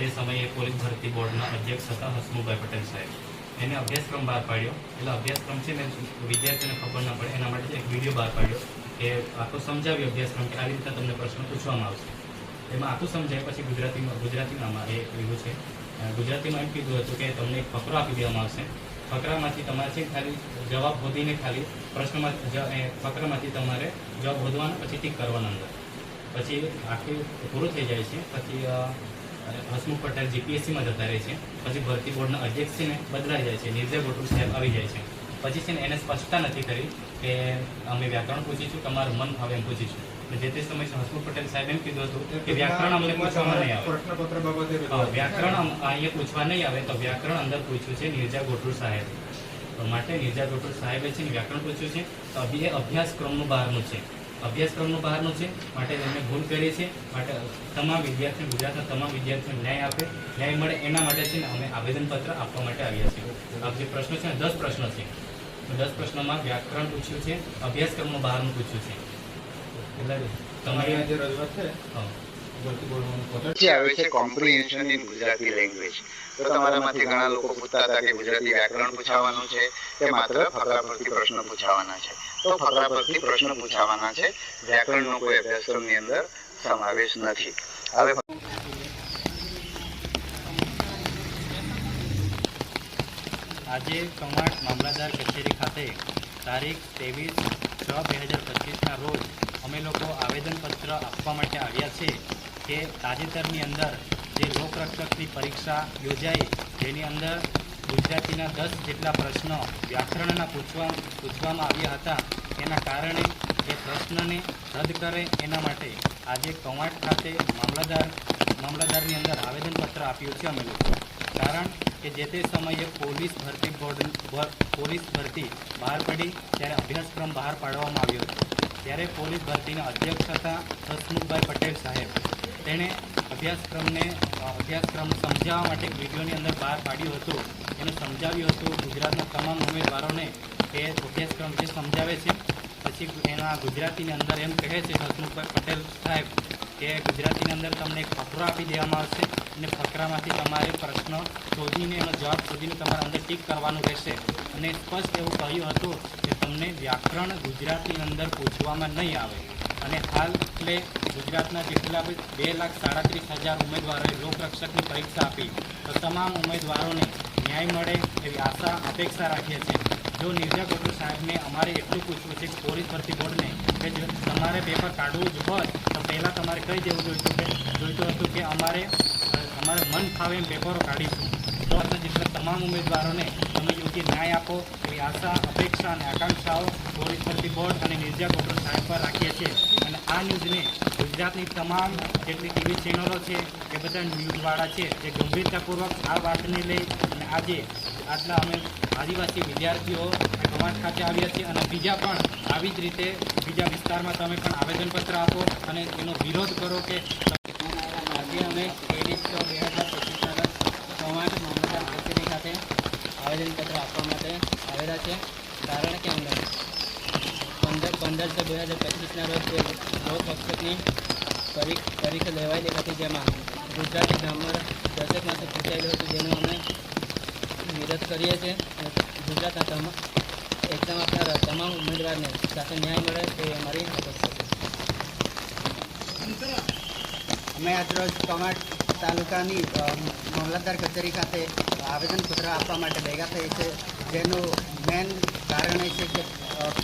તે સમયે પોલીસ ભરતી બોર્ડના અધ્યક્ષ હતા હસમુભાઈ પટેલ સાહેબ. એને અભ્યાસક્રમ બહાર પાડ્યો. એટલે અભ્યાસક્રમ છે ને વિદ્યાર્થીઓને ખબર ના પડે. એના માટે એક વીડિયો બહાર પાડ્યો કે આખો સમજાવ્યો અભ્યાસક્રમ કે આવી રીતે તમને પ્રશ્ન પૂછવામાં આવશે. એમાં આખું સમજાય પછી ગુજરાતીમાં ગુજરાતીમાં આમાં એ એવું છે. ગુજરાતીમાં એમ કીધું હતું કે તમને એક ફકરો આપી દેવામાં આવશે. ફકરામાંથી તમારે છે ખાલી જવાબ શોધીને ખાલી પ્રશ્નમાં ફકરામાંથી તમારે જવાબ શોધવાનો પછી ટીક કરવાનો અંદર. પછી આખી પૂરું થઈ જાય છે. પછી હસમુખ પટેલ જીપીએસસીમાં જતા રહે છે પછી ભરતી બોર્ડના અધ્યક્ષ છે ને બદલાઈ જાય છે નિર્જય ગોટુ સાહેબ આવી જાય છે. પછી છે ને એને સ્પષ્ટતા નથી કરી કે અમે વ્યાકરણ પૂછીશું તમારું મન ભાવે એમ પૂછીશું. અને જે તે સમયે હસમુખ પટેલ સાહેબ એમ કીધું હતું કે વ્યાકરણ અમને પૂછવામાં નહીં આવે. પ્રશ્નપત્ર બાબતે વ્યાકરણ અહીંયા પૂછવા નહીં આવે તો વ્યાકરણ અંદર પૂછ્યું છે નિર્જા ગોઠુર સાહેબ. માટે નિર્જા ગોઠુર સાહેબે છે ને વ્યાકરણ પૂછ્યું છે. તો અભી એ અભ્યાસક્રમનું બહારનું છે. અભ્યાસક્રમનું બહારનું છે માટે એમને ભૂલ કરી છે માટે તમામ વિદ્યાર્થીઓ ગુજરાતના તમામ વિદ્યાર્થીઓને ન્યાય આપે ન્યાય મળે એના માટે છે ને અમે આવેદનપત્ર આપવા માટે આવ્યા છીએ. આ જે પ્રશ્નો છે દસ પ્રશ્નો છે. દસ પ્રશ્નોમાં વ્યાકરણ પૂછ્યું છે અભ્યાસક્રમનું બહારનું પૂછ્યું છે. એટલે તમારી આ જે રજૂઆત છે? હા. ભરતી બોર્ડનું પોતે પછી આવે છે કોમ્પ્રિહેન્શન ઇન ગુજરાતી લેંગ્વેજ તો તમારામાંથી ઘણા લોકો પૂછતા હતા કે ગુજરાતી વ્યાકરણ પૂછાવાનું છે કે માત્ર ફકરા પરથી પ્રશ્ન પૂછાવાના છે. તો ફકરા પરથી પ્રશ્ન પૂછાવાના છે. વ્યાકરણનો કોઈ અભ્યાસક્રમની અંદર સમાવેશ નથી. હવે આજે કમાટ મામલતદાર કચેરી ખાતે તારીખ ત્રેવીસ છ બે હજાર પચીસના રોજ અમે લોકો આવેદનપત્ર આપવા માટે આવ્યા છે કે તાજેતરની અંદર જે લોકરક્ષકની પરીક્ષા યોજાઈ, જેની અંદર ગુજરાતીના દસ જેટલા પ્રશ્નો વ્યાકરણના પૂછવા, પૂછવામાં આવ્યા હતા. એના કારણે એ પ્રશ્નને રદ કરે એના માટે આજે કવાંટ ખાતે મામલતદાર, મામલતદારની અંદર આવેદનપત્ર આપ્યું છે અમે લોકો. કારણ કે જે તે સમયે પોલીસ ભરતી બોર્ડ પોલીસ ભરતી બહાર પડી ત્યારે અભ્યાસક્રમ બહાર પાડવામાં આવ્યો હતો. ત્યારે પોલીસ ભરતીના અધ્યક્ષ હતા હસમુખભાઈ પટેલ સાહેબ. તેણે અભ્યાસક્રમને, અભ્યાસક્રમ સમજાવવા માટે વિડીયોની અંદર બહાર પાડ્યું હતું. એને સમજાવ્યું હતું ગુજરાતના તમામ ઉમેદવારોને એ અભ્યાસક્રમ જે સમજાવે છે, પછી એના ગુજરાતીની અંદર એમ કહે છે હસમુખભાઈ પટેલ સાહેબ કે ગુજરાતીની અંદર તમને એક ફકરો આપી દેવામાં આવશે અને ફકરામાંથી તમારે પ્રશ્ન શોધીને એનો જવાબ શોધીને તમારે અંદર ટીક કરવાનું રહેશે. અને સ્પષ્ટ એવું કહ્યું હતું કે તમને વ્યાકરણ ગુજરાતીની અંદર પૂછવામાં નહીં આવે. અને હાલ એટલે ગુજરાતના જેટલા બે લાખ સાડત્રીસ હજાર ઉમેદવારોએ લોકરક્ષકની પરીક્ષા આપી, તો તમામ ઉમેદવારોને ન્યાય મળે એવી આશા, અપેક્ષા રાખીએ છીએ. જો નિર્જા ગોટુ સાહેબને અમારે એટલું પૂછવું છે કે પોલીસ ભરતી બોર્ડને કે તમારે પેપર કાઢવું જ હોય, તો પહેલાં તમારે કહી દેવું જોઈતું કે જોઈતું હતું કે અમારે અમારે મન ફાવે એમ પેપરો કાઢીશું. તો તમામ ઉમેદવારોને તમે યોગ્ય ન્યાય આપો. એવી આશા, અપેક્ષા અને આકાંક્ષાઓ પોલીસ ભરતી બોર્ડ અને નિર્જા ગોટુ સાહેબ પર રાખીએ છીએ. અને આ ન્યૂઝને ગુજરાતની તમામ જેટલી ટીવી ચેનલો છે, એ બધા ન્યૂઝવાળા છે, જે ગંભીરતાપૂર્વક આ વાતને લઈ અને આજે આટલા અમે આદિવાસી વિદ્યાર્થીઓ કમાટ ખાતે આવ્યા છીએ. અને બીજા પણ આવી જ રીતે બીજા વિસ્તારમાં તમે પણ આવેદનપત્ર આપો અને એનો વિરોધ કરો કે આજે અમે બે હજાર પચીસના રોજ ખાતે આવેદનપત્ર આપવા માટે આવેલા છે. કારણ કે અંદર પંદર પંદર બે હજાર પચીસના રોજ લોક પરી- પરીક્ષા લેવાયેલી હતી જેમાં ગુજરાતી ગ્રામર દસેકમાંથી પૂછાયેલું હતું જેનું અમે વિરોધ કરીએ છીએ. ગુજરાત તમામ એક્ઝામ આપનાર તમામ ઉમેદવારને સાથે ન્યાય મળે તે અમારી અપેક્ષા છે. અમે આજરોજ કવાંટ તાલુકાની મામલતદાર કચેરી ખાતે આવેદનપત્ર આપવા માટે ભેગા થઈ છે. જેનું મેન કારણ એ છે કે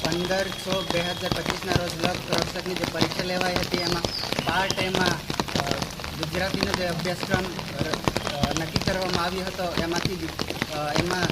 પંદર છ બે હજાર પચીસના રોજ લગ રક્ષકની જે પરીક્ષા લેવાઈ હતી, એમાં પાર્ટ એમાં ગુજરાતીનો જે અભ્યાસક્રમ નક્કી કરવામાં આવ્યો હતો, એમાંથી એમાં